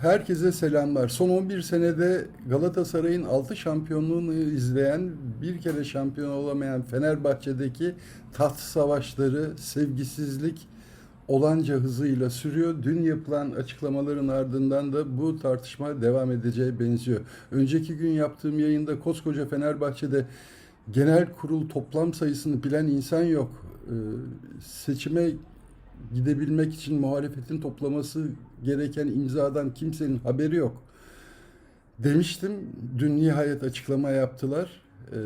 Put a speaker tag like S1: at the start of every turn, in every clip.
S1: Herkese selamlar. Son 11 senede Galatasaray'ın 6 şampiyonluğunu izleyen, bir kere şampiyon olamayan Fenerbahçe'deki taht savaşları, sevgisizlik olanca hızıyla sürüyor. Dün yapılan açıklamaların ardından da bu tartışma devam edeceğe benziyor. Önceki gün yaptığım yayında koskoca Fenerbahçe'de genel kurul toplam sayısını bilen insan yok. Ee, seçime gidebilmek için muhalefetin toplaması gereken imzadan kimsenin haberi yok. Demiştim. Dün nihayet açıklama yaptılar. Ee,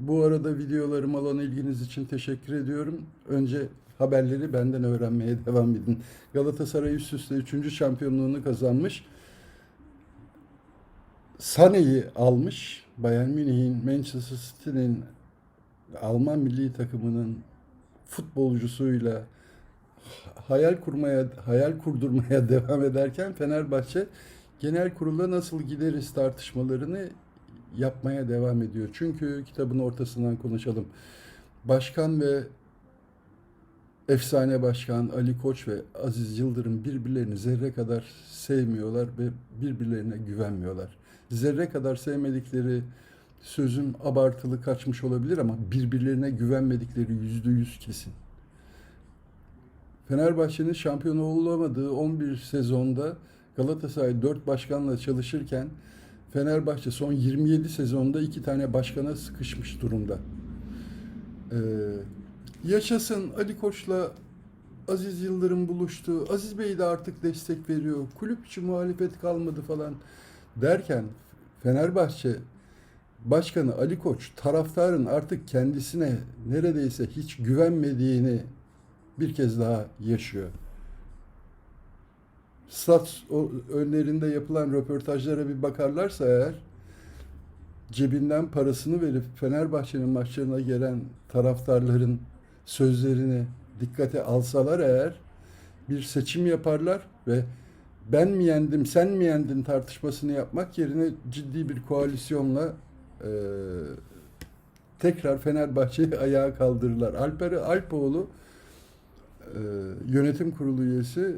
S1: bu arada videolarıma olan ilginiz için teşekkür ediyorum. Önce haberleri benden öğrenmeye devam edin. Galatasaray üst üste 3. şampiyonluğunu kazanmış. Sané'yi almış. Bayern Münih'in, Manchester City'nin, Alman milli takımının futbolcusuyla hayal kurmaya, hayal kurdurmaya devam ederken Fenerbahçe genel kurula nasıl gideriz tartışmalarını yapmaya devam ediyor. Çünkü kitabın ortasından konuşalım. Başkan ve efsane başkan Ali Koç ve Aziz Yıldırım birbirlerini zerre kadar sevmiyorlar ve birbirlerine güvenmiyorlar. Zerre kadar sevmedikleri sözüm abartılı kaçmış olabilir ama birbirlerine güvenmedikleri yüzde yüz kesin. Fenerbahçe'nin şampiyon olamadığı 11 sezonda Galatasaray 4 başkanla çalışırken Fenerbahçe son 27 sezonda iki tane başkana sıkışmış durumda. Ee, yaşasın Ali Koç'la Aziz Yıldırım buluştu. Aziz Bey de artık destek veriyor. Kulüp içi muhalefet kalmadı falan derken Fenerbahçe Başkanı Ali Koç taraftarın artık kendisine neredeyse hiç güvenmediğini bir kez daha yaşıyor. Stat önlerinde yapılan röportajlara bir bakarlarsa eğer cebinden parasını verip Fenerbahçe'nin maçlarına gelen taraftarların sözlerini dikkate alsalar eğer bir seçim yaparlar ve ben mi yendim sen mi yendin tartışmasını yapmak yerine ciddi bir koalisyonla e, tekrar Fenerbahçe'yi ayağa kaldırırlar. Alper Alpoğlu yönetim kurulu üyesi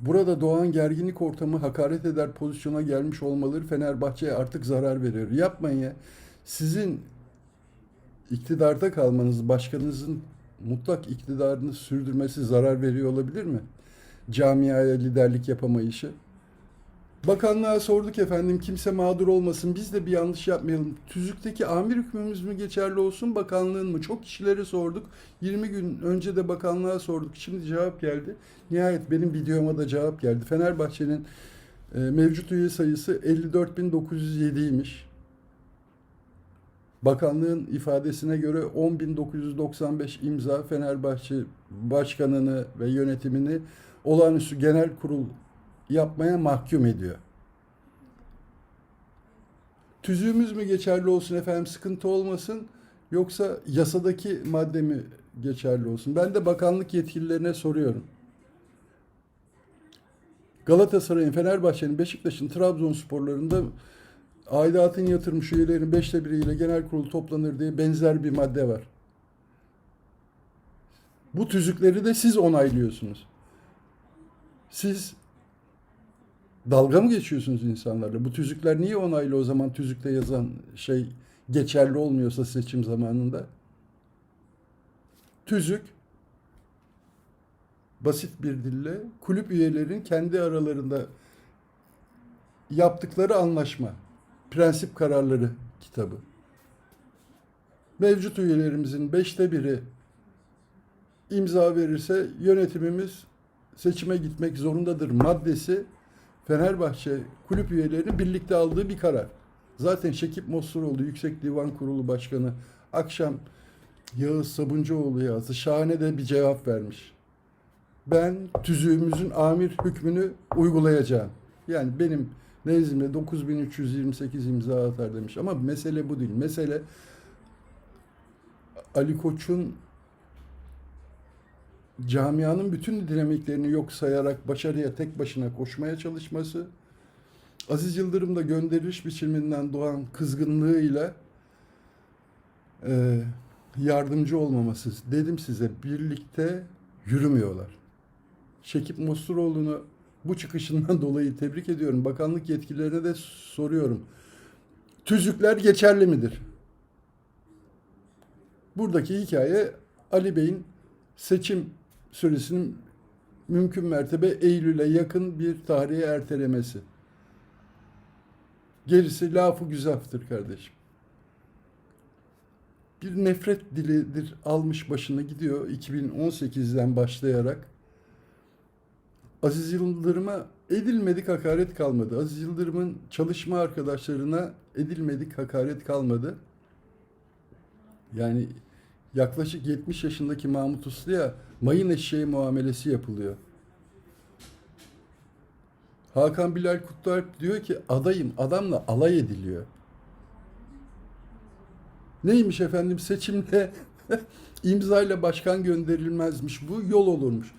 S1: burada doğan gerginlik ortamı hakaret eder pozisyona gelmiş olmaları Fenerbahçe'ye artık zarar veriyor. Yapmayın ya. Sizin iktidarda kalmanız, başkanınızın mutlak iktidarını sürdürmesi zarar veriyor olabilir mi? Camiaya liderlik yapamayışı. Bakanlığa sorduk efendim kimse mağdur olmasın biz de bir yanlış yapmayalım. Tüzükteki amir hükmümüz mü geçerli olsun bakanlığın mı? Çok kişilere sorduk. 20 gün önce de bakanlığa sorduk. Şimdi cevap geldi. Nihayet benim videoma da cevap geldi. Fenerbahçe'nin e, mevcut üye sayısı 54.907'ymiş. Bakanlığın ifadesine göre 10.995 imza Fenerbahçe başkanını ve yönetimini olağanüstü genel kurul yapmaya mahkum ediyor. Tüzüğümüz mü geçerli olsun efendim sıkıntı olmasın yoksa yasadaki madde mi geçerli olsun? Ben de bakanlık yetkililerine soruyorum. Galatasaray'ın, Fenerbahçe'nin, Beşiktaş'ın, Trabzonsporlarında aidatın yatırmış üyelerin beşte biriyle genel kurul toplanır diye benzer bir madde var. Bu tüzükleri de siz onaylıyorsunuz. Siz dalga mı geçiyorsunuz insanlarla? Bu tüzükler niye onaylı o zaman tüzükte yazan şey geçerli olmuyorsa seçim zamanında? Tüzük basit bir dille kulüp üyelerin kendi aralarında yaptıkları anlaşma, prensip kararları kitabı. Mevcut üyelerimizin beşte biri imza verirse yönetimimiz seçime gitmek zorundadır maddesi Fenerbahçe kulüp üyelerinin birlikte aldığı bir karar. Zaten Şekip Mosturoğlu Yüksek Divan Kurulu Başkanı akşam Yağız Sabuncuoğlu yazdı. Şahane de bir cevap vermiş. Ben tüzüğümüzün amir hükmünü uygulayacağım. Yani benim nezdimde 9328 imza atar demiş. Ama mesele bu değil. Mesele Ali Koç'un camianın bütün dinamiklerini yok sayarak başarıya tek başına koşmaya çalışması, Aziz Yıldırım da gönderiliş biçiminden doğan kızgınlığıyla e, yardımcı olmaması. Dedim size birlikte yürümüyorlar. Şekip Mosturoğlu'nu Bu çıkışından dolayı tebrik ediyorum. Bakanlık yetkililerine de soruyorum. Tüzükler geçerli midir? Buradaki hikaye Ali Bey'in seçim süresinin mümkün mertebe Eylül'e yakın bir tarihe ertelemesi. Gerisi lafı güzaftır kardeşim. Bir nefret dilidir almış başını gidiyor 2018'den başlayarak. Aziz Yıldırım'a edilmedik hakaret kalmadı. Aziz Yıldırım'ın çalışma arkadaşlarına edilmedik hakaret kalmadı. Yani yaklaşık 70 yaşındaki Mahmut Uslu'ya mayın eşeği muamelesi yapılıyor. Hakan Bilal Kutlualp diyor ki adayım, adamla alay ediliyor. Neymiş efendim seçimde imzayla başkan gönderilmezmiş bu yol olurmuş.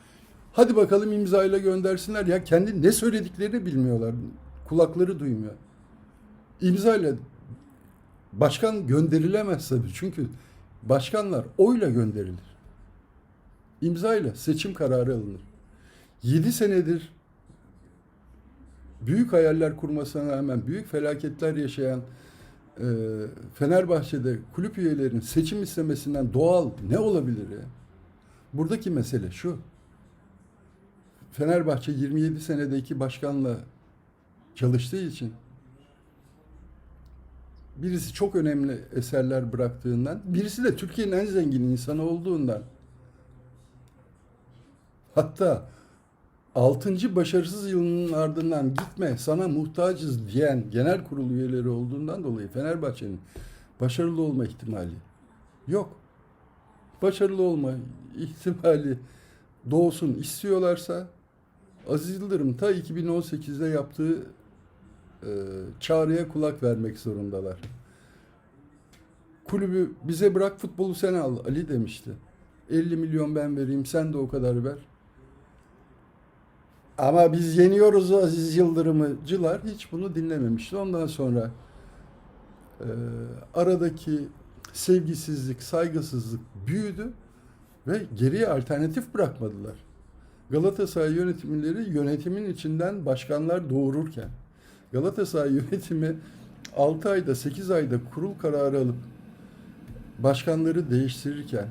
S1: Hadi bakalım imzayla göndersinler ya kendi ne söylediklerini bilmiyorlar. Kulakları duymuyor. İmzayla başkan gönderilemez tabii çünkü başkanlar oyla gönderilir. İmzayla seçim kararı alınır. 7 senedir büyük hayaller kurmasına rağmen büyük felaketler yaşayan e, Fenerbahçe'de kulüp üyelerinin seçim istemesinden doğal ne olabilir ya? Buradaki mesele şu. Fenerbahçe 27 senede iki başkanla çalıştığı için birisi çok önemli eserler bıraktığından, birisi de Türkiye'nin en zengin insanı olduğundan hatta 6. başarısız yılının ardından gitme sana muhtacız diyen genel kurul üyeleri olduğundan dolayı Fenerbahçe'nin başarılı olma ihtimali yok. Başarılı olma ihtimali doğsun istiyorlarsa Aziz Yıldırım ta 2018'de yaptığı çağrıya kulak vermek zorundalar. Kulübü bize bırak futbolu sen al Ali demişti. 50 milyon ben vereyim sen de o kadar ver. Ama biz yeniyoruz Aziz Yıldırım'cılar hiç bunu dinlememişti. Ondan sonra e, aradaki sevgisizlik, saygısızlık büyüdü ve geriye alternatif bırakmadılar. Galatasaray yönetimleri yönetimin içinden başkanlar doğururken Galatasaray yönetimi 6 ayda 8 ayda kurul kararı alıp başkanları değiştirirken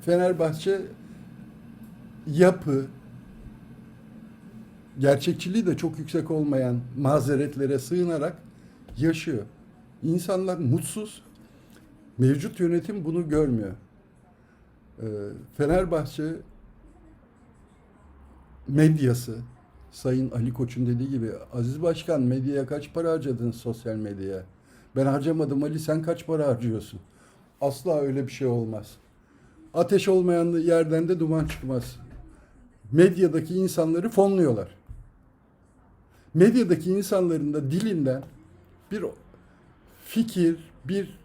S1: Fenerbahçe yapı gerçekçiliği de çok yüksek olmayan mazeretlere sığınarak yaşıyor. İnsanlar mutsuz. Mevcut yönetim bunu görmüyor. Ee, Fenerbahçe medyası, Sayın Ali Koç'un dediği gibi Aziz Başkan medyaya kaç para harcadın sosyal medyaya? Ben harcamadım Ali sen kaç para harcıyorsun? Asla öyle bir şey olmaz. Ateş olmayan yerden de duman çıkmaz. Medyadaki insanları fonluyorlar. Medyadaki insanların da dilinden bir fikir, bir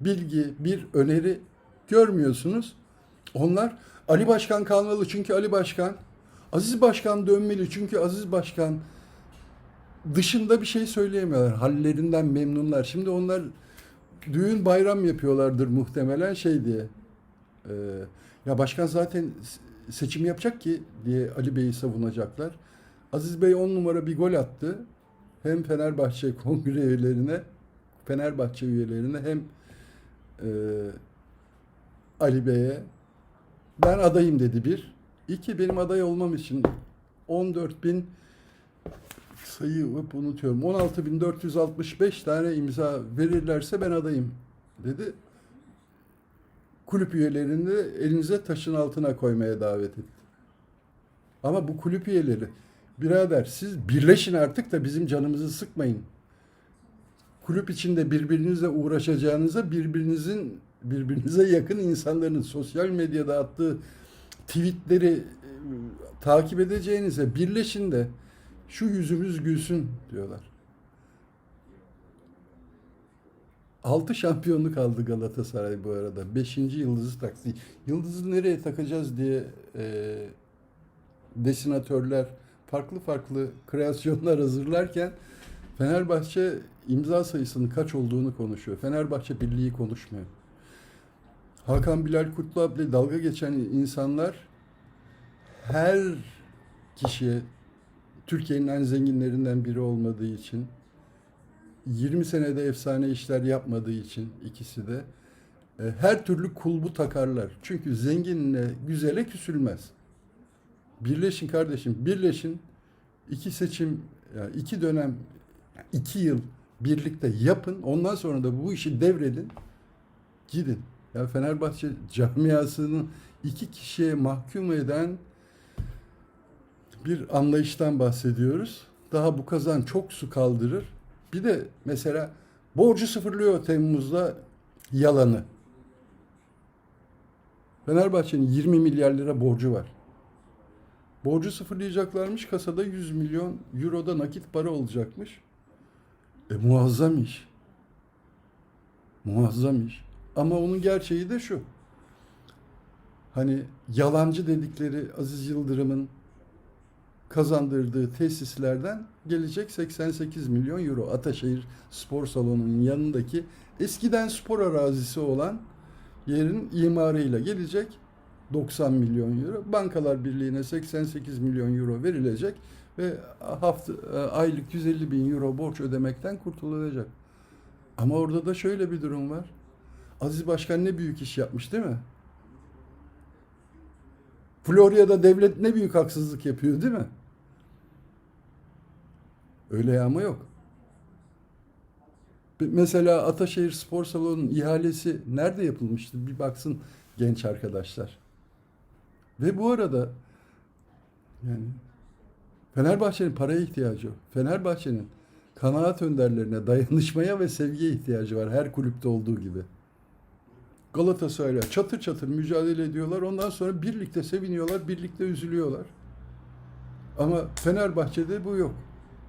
S1: bilgi, bir öneri görmüyorsunuz. Onlar Ali Başkan kalmalı çünkü Ali Başkan Aziz Başkan dönmeli çünkü Aziz Başkan dışında bir şey söyleyemiyorlar. Hallerinden memnunlar. Şimdi onlar düğün bayram yapıyorlardır muhtemelen şey diye. Ee, ya başkan zaten seçim yapacak ki diye Ali Bey'i savunacaklar. Aziz Bey 10 numara bir gol attı. Hem Fenerbahçe kongre üyelerine, Fenerbahçe üyelerine hem e, Ali Bey'e ben adayım dedi bir. İki benim aday olmam için 14 bin sayı unutuyorum. 16.465 tane imza verirlerse ben adayım dedi. Kulüp üyelerini de elinize taşın altına koymaya davet etti. Ama bu kulüp üyeleri birader siz birleşin artık da bizim canımızı sıkmayın. Kulüp içinde birbirinizle uğraşacağınıza birbirinizin birbirinize yakın insanların sosyal medyada attığı tweetleri e, takip edeceğinize birleşin de şu yüzümüz gülsün diyorlar. Altı şampiyonluk aldı Galatasaray bu arada. Beşinci yıldızı taktı. Yıldızı nereye takacağız diye e, desinatörler farklı farklı kreasyonlar hazırlarken Fenerbahçe imza sayısının kaç olduğunu konuşuyor. Fenerbahçe Birliği konuşmuyor. Hakan Bilal Kutlualp'le dalga geçen insanlar her kişiye Türkiye'nin en zenginlerinden biri olmadığı için 20 senede efsane işler yapmadığı için ikisi de e, her türlü kulbu takarlar. Çünkü zenginle güzele küsülmez. Birleşin kardeşim, birleşin. iki seçim, iki dönem, iki yıl birlikte yapın. Ondan sonra da bu işi devredin. Gidin. Ya Fenerbahçe camiasını iki kişiye mahkum eden bir anlayıştan bahsediyoruz. Daha bu kazan çok su kaldırır. Bir de mesela borcu sıfırlıyor Temmuz'da yalanı. Fenerbahçe'nin 20 milyar lira borcu var. Borcu sıfırlayacaklarmış kasada 100 milyon euroda nakit para olacakmış. E muazzam iş. Muazzam iş. Ama onun gerçeği de şu. Hani yalancı dedikleri Aziz Yıldırım'ın kazandırdığı tesislerden gelecek 88 milyon euro. Ataşehir Spor Salonu'nun yanındaki eskiden spor arazisi olan yerin imarıyla gelecek 90 milyon euro. Bankalar Birliği'ne 88 milyon euro verilecek ve hafta aylık 150 bin euro borç ödemekten kurtulacak. Ama orada da şöyle bir durum var. Aziz Başkan ne büyük iş yapmış değil mi? Florya'da devlet ne büyük haksızlık yapıyor değil mi? Öyle yağma yok. Mesela Ataşehir Spor Salonu'nun ihalesi nerede yapılmıştı? Bir baksın genç arkadaşlar. Ve bu arada yani Fenerbahçe'nin paraya ihtiyacı yok. Fenerbahçe'nin kanaat önderlerine dayanışmaya ve sevgiye ihtiyacı var her kulüpte olduğu gibi. Galatasaray'la çatır çatır mücadele ediyorlar. Ondan sonra birlikte seviniyorlar, birlikte üzülüyorlar. Ama Fenerbahçe'de bu yok.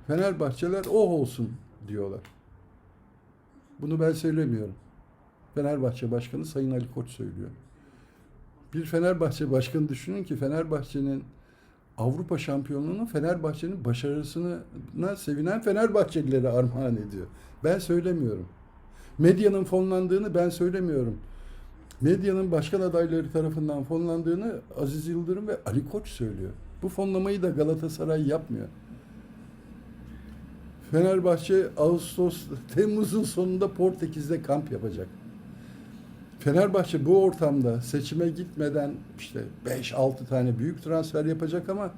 S1: Fenerbahçeler oh olsun diyorlar. Bunu ben söylemiyorum. Fenerbahçe Başkanı Sayın Ali Koç söylüyor. Bir Fenerbahçe Başkanı düşünün ki Fenerbahçe'nin Avrupa şampiyonluğunu Fenerbahçe'nin başarısına sevinen Fenerbahçelilere armağan ediyor. Ben söylemiyorum. Medyanın fonlandığını ben söylemiyorum. Medyanın başkan adayları tarafından fonlandığını Aziz Yıldırım ve Ali Koç söylüyor. Bu fonlamayı da Galatasaray yapmıyor. Fenerbahçe Ağustos, Temmuz'un sonunda Portekiz'de kamp yapacak. Fenerbahçe bu ortamda seçime gitmeden işte 5-6 tane büyük transfer yapacak ama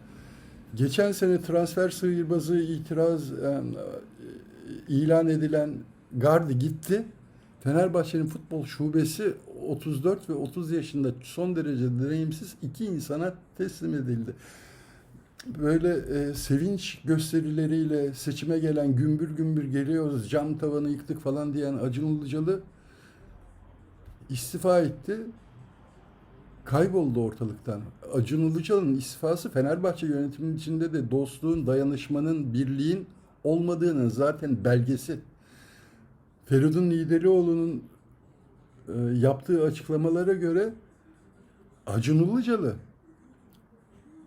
S1: geçen sene transfer sihirbazı itiraz yani, ilan edilen Gardi gitti. Fenerbahçe'nin futbol şubesi 34 ve 30 yaşında son derece deneyimsiz iki insana teslim edildi. Böyle e, sevinç gösterileriyle seçime gelen gümbür gümbür geliyoruz, cam tavanı yıktık falan diyen Acun Ilıcalı istifa etti. Kayboldu ortalıktan. Acun Ilıcalı'nın istifası Fenerbahçe yönetiminin içinde de dostluğun, dayanışmanın, birliğin olmadığının zaten belgesi. Feridun Liderioğlu'nun e, yaptığı açıklamalara göre Acun Ilıcalı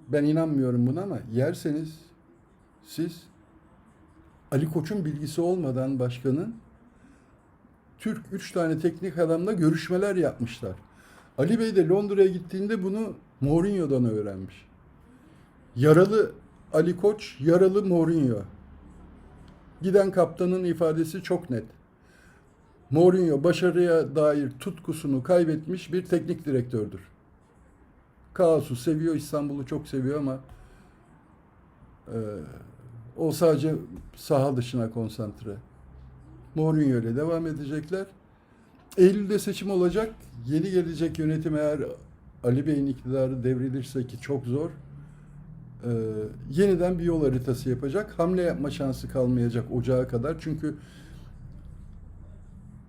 S1: ben inanmıyorum buna ama yerseniz siz Ali Koç'un bilgisi olmadan başkanın Türk üç tane teknik adamla görüşmeler yapmışlar. Ali Bey de Londra'ya gittiğinde bunu Mourinho'dan öğrenmiş. Yaralı Ali Koç, yaralı Mourinho. Giden kaptanın ifadesi çok net. Mourinho başarıya dair tutkusunu kaybetmiş bir teknik direktördür. Kaosu seviyor, İstanbul'u çok seviyor ama e, o sadece saha dışına konsantre. Mourinho ile devam edecekler. Eylül'de seçim olacak. Yeni gelecek yönetim eğer Ali Bey'in iktidarı devrilirse ki çok zor. E, yeniden bir yol haritası yapacak. Hamle yapma şansı kalmayacak ocağa kadar. Çünkü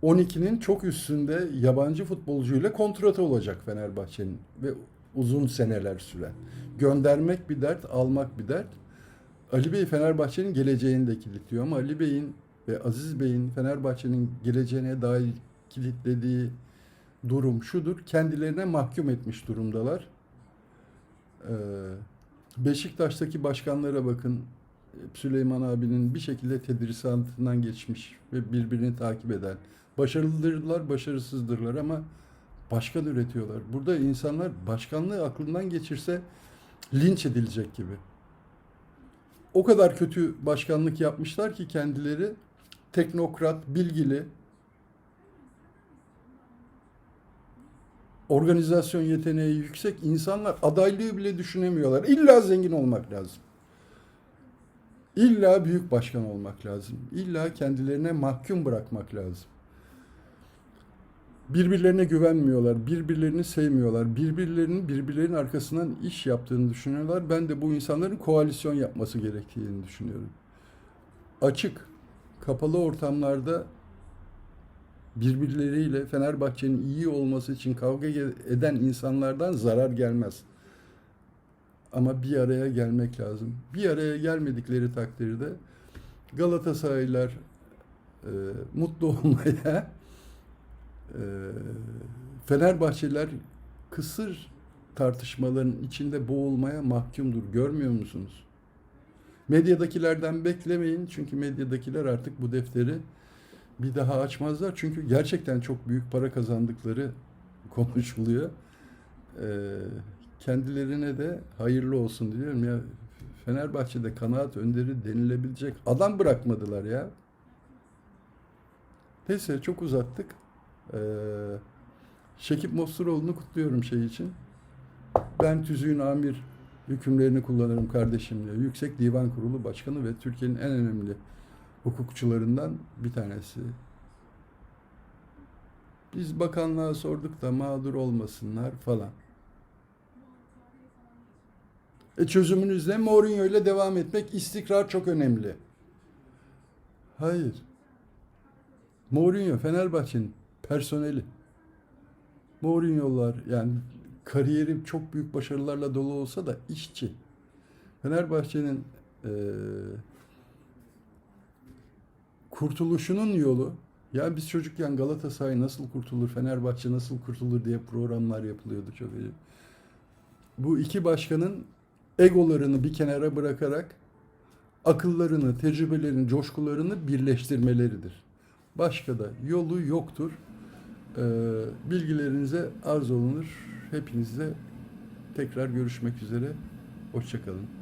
S1: 12'nin çok üstünde yabancı futbolcuyla kontratı olacak Fenerbahçe'nin ve uzun seneler süren. Göndermek bir dert, almak bir dert. Ali Bey Fenerbahçe'nin geleceğini de kilitliyor ama Ali Bey'in ve Aziz Bey'in Fenerbahçe'nin geleceğine dair kilitlediği durum şudur. Kendilerine mahkum etmiş durumdalar. Ee, Beşiktaş'taki başkanlara bakın. Süleyman abinin bir şekilde tedrisatından geçmiş ve birbirini takip eden. Başarılıdırlar, başarısızdırlar ama başkan üretiyorlar. Burada insanlar başkanlığı aklından geçirse linç edilecek gibi. o kadar kötü başkanlık yapmışlar ki kendileri teknokrat, bilgili, organizasyon yeteneği yüksek insanlar adaylığı bile düşünemiyorlar. İlla zengin olmak lazım. İlla büyük başkan olmak lazım. İlla kendilerine mahkum bırakmak lazım. Birbirlerine güvenmiyorlar, birbirlerini sevmiyorlar, birbirlerinin birbirlerinin arkasından iş yaptığını düşünüyorlar. Ben de bu insanların koalisyon yapması gerektiğini düşünüyorum. Açık, kapalı ortamlarda birbirleriyle Fenerbahçe'nin iyi olması için kavga eden insanlardan zarar gelmez. Ama bir araya gelmek lazım. Bir araya gelmedikleri takdirde Galatasaraylılar e, mutlu olmaya e, Fenerbahçeliler kısır tartışmaların içinde boğulmaya mahkumdur. Görmüyor musunuz? Medyadakilerden beklemeyin çünkü medyadakiler artık bu defteri bir daha açmazlar. Çünkü gerçekten çok büyük para kazandıkları konuşuluyor. Ee, kendilerine de hayırlı olsun diyorum ya. Fenerbahçe'de kanaat önderi denilebilecek adam bırakmadılar ya. Neyse çok uzattık. Ee, Şekip Mosturoğlu'nu kutluyorum şey için. Ben tüzüğün amir hükümlerini kullanırım kardeşim diyor. Yüksek Divan Kurulu Başkanı ve Türkiye'nin en önemli hukukçularından bir tanesi. Biz bakanlığa sorduk da mağdur olmasınlar falan. E çözümünüz ne? Mourinho ile devam etmek, istikrar çok önemli. Hayır. Mourinho Fenerbahçe'nin personeli. Mourinho'lar yani kariyeri çok büyük başarılarla dolu olsa da işçi. Fenerbahçe'nin eee kurtuluşunun yolu ya biz çocukken Galatasaray nasıl kurtulur, Fenerbahçe nasıl kurtulur diye programlar yapılıyordu çok iyi. Bu iki başkanın egolarını bir kenara bırakarak akıllarını, tecrübelerini, coşkularını birleştirmeleridir. Başka da yolu yoktur. Ee, bilgilerinize arz olunur. Hepinizle tekrar görüşmek üzere. Hoşçakalın.